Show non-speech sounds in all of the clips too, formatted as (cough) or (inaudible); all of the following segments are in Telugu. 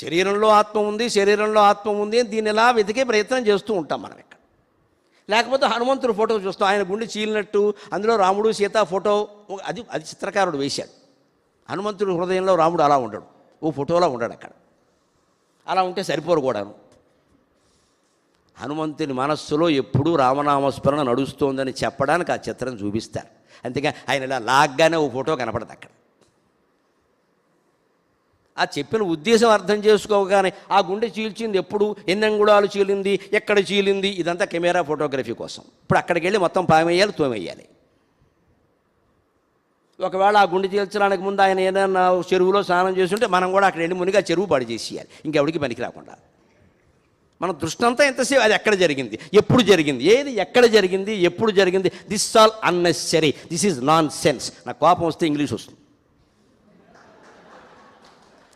శరీరంలో ఆత్మ ఉంది శరీరంలో ఆత్మ ఉంది అని దీన్ని ఎలా వెతికే ప్రయత్నం చేస్తూ ఉంటాం మనం ఇక్కడ. లేకపోతే హనుమంతుడు ఫోటో చూస్తాం ఆయన గుండె చీలినట్టు అందులో రాముడు సీత ఫోటో అది అది చిత్రకారుడు వేశాడు. హనుమంతుడు హృదయంలో రాముడు అలా ఉండడు ఓ ఫోటోలా ఉండడు అక్కడ. అలా ఉంటే సరిపోరు కూడాను. హనుమంతుని మనస్సులో ఎప్పుడూ రామనామస్మరణ నడుస్తోందని చెప్పడానికి ఆ చిత్రం చూపిస్తారు. అంతేగా ఆయన ఇలా లాగ్గానే ఓ ఫోటో కనపడదు అక్కడ. ఆ చెప్పిన ఉద్దేశం అర్థం చేసుకోగానే ఆ గుండె చీల్చింది ఎప్పుడు? ఎన్ని అంగుళాలు చీలింది? ఎక్కడ చీలింది? ఇదంతా కెమెరా ఫోటోగ్రఫీ కోసం. ఇప్పుడు అక్కడికి వెళ్ళి మొత్తం పామేయాలి తోమేయాలి. ఒకవేళ ఆ గుండె చీల్చడానికి ముందు ఆయన ఏదైనా చెరువులో స్నానం చేస్తుంటే మనం కూడా అక్కడ వెళ్ళి మునిగా చెరువు పాడు చేసేయాలి. ఇంకెవడికి పనికి రాకుండా. మన దృష్టంతా ఎంతసేపు? అది ఎక్కడ జరిగింది? ఎప్పుడు జరిగింది? ఏది ఎక్కడ జరిగింది? ఎప్పుడు జరిగింది? This all unnecessary this is nonsense నాకు కోపం వస్తే ఇంగ్లీష్ వస్తుంది.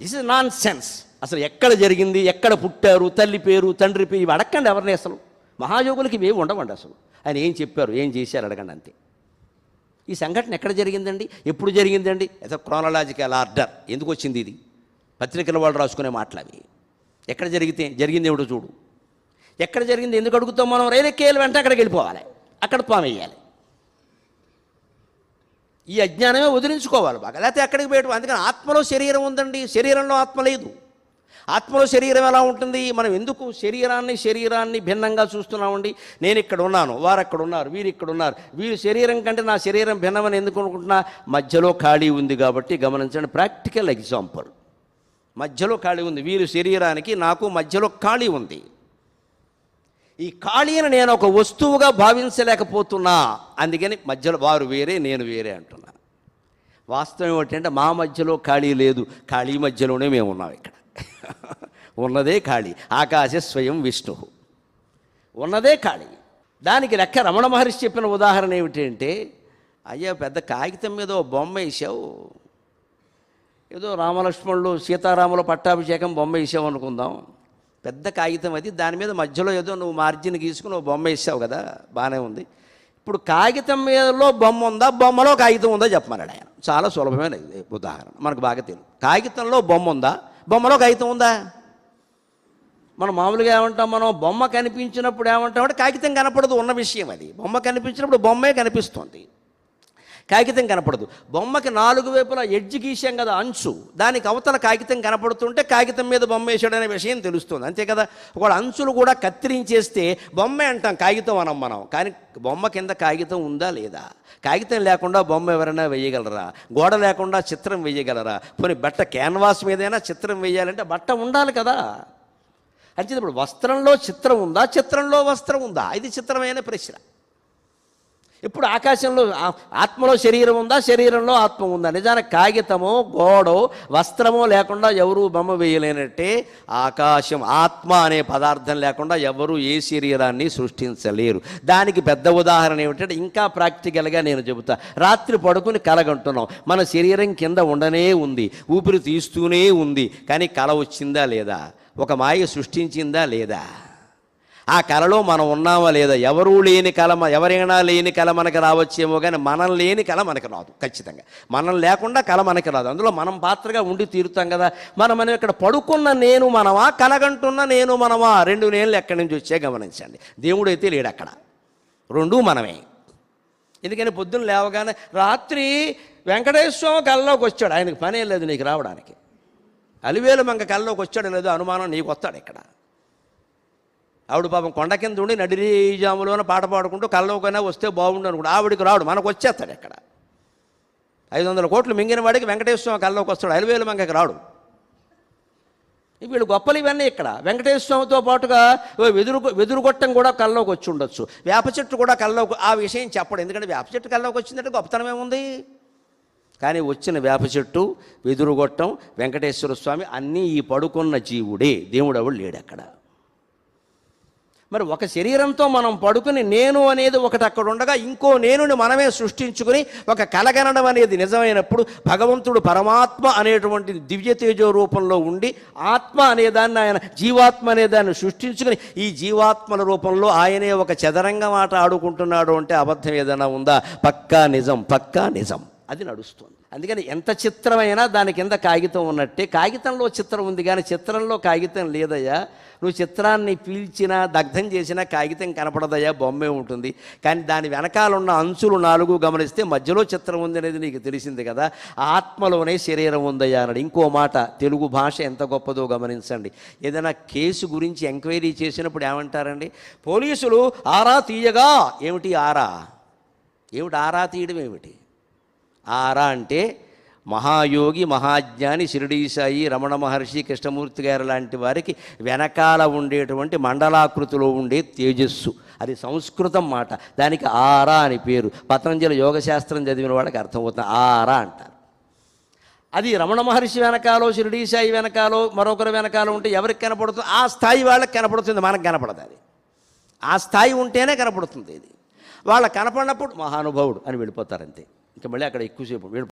దిస్ ఇస్ నాన్ సెన్స్ అసలు ఎక్కడ జరిగింది ఎక్కడ పుట్టారు తల్లి పేరు తండ్రి పేరు ఇవి అడగండి ఎవరిని అసలు. మహాయోగులకి ఇవి ఉండవండి అసలు. ఆయన ఏం చెప్పారు ఏం చేశారు అడగండి అంతే. ఈ సంఘటన ఎక్కడ జరిగిందండి? ఎప్పుడు జరిగిందండి? ఏదో క్రోనలాజికల్ ఆర్డర్ ఎందుకు వచ్చింది ఇది? పత్రికల వాళ్ళు రాసుకునే మాటలు అవి. ఎక్కడ జరిగితే జరిగింది ఏమిటో చూడు. ఎక్కడ జరిగింది ఎందుకు అడుగుతాం మనం? రైలు ఎక్కేయాలి వెంట అక్కడికి వెళ్ళిపోవాలి. అక్కడ పామేయాలి. ఈ అజ్ఞానమే వదిలించుకోవాలి. బాగా లేకపోతే ఎక్కడికి పోయటం అందుకని ఆత్మలో శరీరం ఉందండి. శరీరంలో ఆత్మ లేదు. ఆత్మలో శరీరం ఎలా ఉంటుంది? మనం ఎందుకు శరీరాన్ని శరీరాన్ని భిన్నంగా చూస్తున్నామండి? నేను ఇక్కడ ఉన్నాను వారు అక్కడ ఉన్నారు వీరు ఇక్కడ ఉన్నారు. వీరి శరీరం కంటే నా శరీరం భిన్నమని ఎందుకు అనుకుంటున్నా? మధ్యలో ఖాళీ ఉంది కాబట్టి గమనించండి. ప్రాక్టికల్ ఎగ్జాంపుల్ మధ్యలో ఖాళీ ఉంది. వీరి శరీరానికి నాకు మధ్యలో ఖాళీ ఉంది. ఈ ఖాళీని నేను ఒక వస్తువుగా భావించలేకపోతున్నా. అందుకని మధ్యలో వారు వేరే నేను వేరే అంటున్నా. వాస్తవం ఏమిటంటే మా మధ్యలో ఖాళీ లేదు. ఖాళీ మధ్యలోనే మేము ఉన్నాం ఇక్కడ. (laughs) ఉన్నదే ఖాళీ. ఆకాశ స్వయం విష్ణు. ఉన్నదే ఖాళీ. దానికి లెక్క రమణ మహర్షి చెప్పిన ఉదాహరణ ఏమిటంటే అయ్యా పెద్ద కాగితం మీద ఓ బొమ్మ వేసావు. ఏదో రామలక్ష్మణులు సీతారాముల పట్టాభిషేకం బొమ్మ వేసావు అనుకుందాం. పెద్ద కాగితం అది. దాని మీద మధ్యలో ఏదో నువ్వు మార్జిన్ గీసుకుని నువ్వు బొమ్మ వేసావు కదా బాగానే ఉంది. ఇప్పుడు కాగితం మీదలో బొమ్మ ఉందా? బొమ్మలో కాగితం ఉందా? చెప్పమన్నాడు ఆయన. చాలా సులభమైన ఉదాహరణ. మనకు బాగా తెలియదు కాగితంలో బొమ్మ ఉందా? బొమ్మలో కాగితం ఉందా? మనం మామూలుగా ఏమంటాం? మనం బొమ్మ కనిపించినప్పుడు ఏమంటాం? అంటే కాగితం కనపడదు ఉన్న విషయం అది. బొమ్మ కనిపించినప్పుడు బొమ్మే కనిపిస్తుంది. కాగితం కనపడదు. బొమ్మకి నాలుగు వైపులా ఎడ్జ్ గీసాం కదా అంచు. దానికి అవతల కాగితం కనపడుతుంటే కాగితం మీద బొమ్మ వేసాడనే విషయం తెలుస్తుంది. అంతే కదా? ఒకడు అంచులు కూడా కత్తిరించేస్తే బొమ్మే అంటాం కాగితం అనం మనం. కానీ బొమ్మ కింద కాగితం ఉందా లేదా? కాగితం లేకుండా బొమ్మ ఎవరైనా వేయగలరా? గోడ లేకుండా చిత్రం వేయగలరా? పోనీ బట్ట క్యాన్వాస్ మీదైనా చిత్రం వేయాలంటే బట్ట ఉండాలి కదా. అంటే ఇప్పుడు వస్త్రంలో చిత్రం ఉందా? చిత్రంలో వస్త్రం ఉందా? ఇది చిత్రమైన ప్రశ్న. ఇప్పుడు ఆకాశంలో ఆత్మలో శరీరం ఉందా? శరీరంలో ఆత్మ ఉందా? నిజానికి కాగితమో గోడో వస్త్రమో లేకుండా ఎవరు బొమ్మ వేయలేనట్టే ఆకాశం ఆత్మ అనే పదార్థం లేకుండా ఎవరు ఏ శరీరాన్ని సృష్టించలేరు. దానికి పెద్ద ఉదాహరణ ఏమిటంటే ఇంకా ప్రాక్టికల్గా నేను చెబుతా. రాత్రి పడుకుని కలగంటున్నాం. మన శరీరం కింద ఉండనే ఉంది. ఊపిరి తీస్తూనే ఉంది. కానీ కల వచ్చిందా లేదా? ఒక మాయ సృష్టించిందా లేదా? ఆ కళలో మనం ఉన్నామా లేదా? ఎవరూ లేని కళ ఎవరైనా లేని కళ మనకు రావచ్చేమో కానీ మనం లేని కళ మనకు రాదు ఖచ్చితంగా. మనం లేకుండా కళ మనకి రాదు. అందులో మనం పాత్రగా ఉండి తీరుతాం కదా. మనం మనం ఇక్కడ పడుకున్న నేను మనమా కలగంటున్న నేను మనమా? రెండు నేళ్ళు ఎక్కడి నుంచి వచ్చే గమనించండి. దేవుడు అయితే లేడు అక్కడ. రెండూ మనమే. ఎందుకని పొద్దున్న లేవగానే రాత్రి వెంకటేశ్వర కళ్ళలోకి వచ్చాడు. ఆయనకు పనే లేదు నీకు రావడానికి. అలివేలు మంగ కళ్ళలోకి వచ్చాడు లేదో అనుమానం నీకు వస్తాడు ఇక్కడ. ఆవిడ పాపం కొండ కింద ఉండి నడిరీజాములోన పాట పాడుకుంటూ కళ్ళలోకైనా వస్తే బాగుండు అనుకుంటా. ఆవిడికి రాడు మనకు వచ్చేస్తాడు ఇక్కడ ఐదు వందల కోట్లు మింగిన వాడికి వెంకటేశ్వర స్వామి కళ్ళలోకి వస్తాడు అలివేలు మంగకి రాడు. వీళ్ళు గొప్పలు ఇవన్నీ ఇక్కడ. వెంకటేశ్వర స్వామితో పాటుగా ఓ వెదురు వెదురుగొట్టం కూడా కళ్ళలోకి వచ్చి ఉండొచ్చు. వేప చెట్టు కూడా కళ్ళలోకి ఆ విషయం చెప్పడు. ఎందుకంటే వేప చెట్టు కళ్ళలోకి వచ్చిందంటే గొప్పతనం ఏముంది? కానీ వచ్చిన వేప చెట్టు వెదురుగొట్టం వెంకటేశ్వర స్వామి అన్నీ ఈ పడుకున్న జీవుడే. దేవుడవుడు లేడు అక్కడ. మరి ఒక శరీరంతో మనం పడుకుని నేను అనేది ఒకటి అక్కడ ఉండగా ఇంకో నేనుని మనమే సృష్టించుకుని ఒక కలగనడం అనేది నిజమైనప్పుడు భగవంతుడు పరమాత్మ అనేటువంటి దివ్య తేజో రూపంలో ఉండి ఆత్మ అనేదాన్ని ఆయన జీవాత్మ అనేదాన్ని సృష్టించుకుని ఈ జీవాత్మల రూపంలో ఆయనే ఒక చదరంగం ఆట ఆడుకుంటున్నాడు అంటే అబద్ధం ఏదైనా ఉందా? పక్కా నిజం పక్కా నిజం. అది నడుస్తుంది. అందుకని ఎంత చిత్రమైనా దాని కింద కాగితం ఉన్నట్టే కాగితంలో చిత్రం ఉంది కానీ చిత్రంలో కాగితం లేదయ్యా. నువ్వు చిత్రాన్ని పీల్చినా దగ్ధం చేసినా కాగితం కనపడదయ్యా బొమ్మే ఉంటుంది. కానీ దాని వెనకాల ఉన్న అంచులు నాలుగు గమనిస్తే మధ్యలో చిత్రం ఉంది అనేది నీకు తెలిసింది కదా. ఆత్మలోనే శరీరం ఉందయ్యా అన్నాడు. ఇంకో మాట తెలుగు భాష ఎంత గొప్పదో గమనించండి. ఏదైనా కేసు గురించి ఎంక్వైరీ చేసినప్పుడు ఏమంటారండి? పోలీసులు ఆరా తీయగా ఏమిటి ఆరా? ఏమిటి ఆరా తీయడం ఏమిటి? ఆరా అంటే మహాయోగి మహాజ్ఞాని షిరిడీ సాయి రమణ మహర్షి కృష్ణమూర్తి గారు లాంటి వారికి వెనకాల ఉండేటువంటి మండలాకృతిలో ఉండే తేజస్సు. అది సంస్కృతం మాట. దానికి ఆరా అని పేరు. పతంజలి యోగశాస్త్రం చదివిన వాళ్ళకి అర్థమవుతుంది. ఆరా అంటారు. అది రమణ మహర్షి వెనకాలో షిరిడీ సాయి వెనకాలో మరొకరు వెనకాల ఉంటే ఎవరికి కనపడుతుంది? ఆ స్థాయి వాళ్ళకి కనపడుతుంది. మనకు కనపడదు అది. ఆ స్థాయి ఉంటేనే కనపడుతుంది ఇది. వాళ్ళ కనపడినప్పుడు మహానుభావుడు అని వెళ్ళిపోతారంతే ఇంకా మళ్ళీ అక్కడ ఎక్కువసేపు వీడు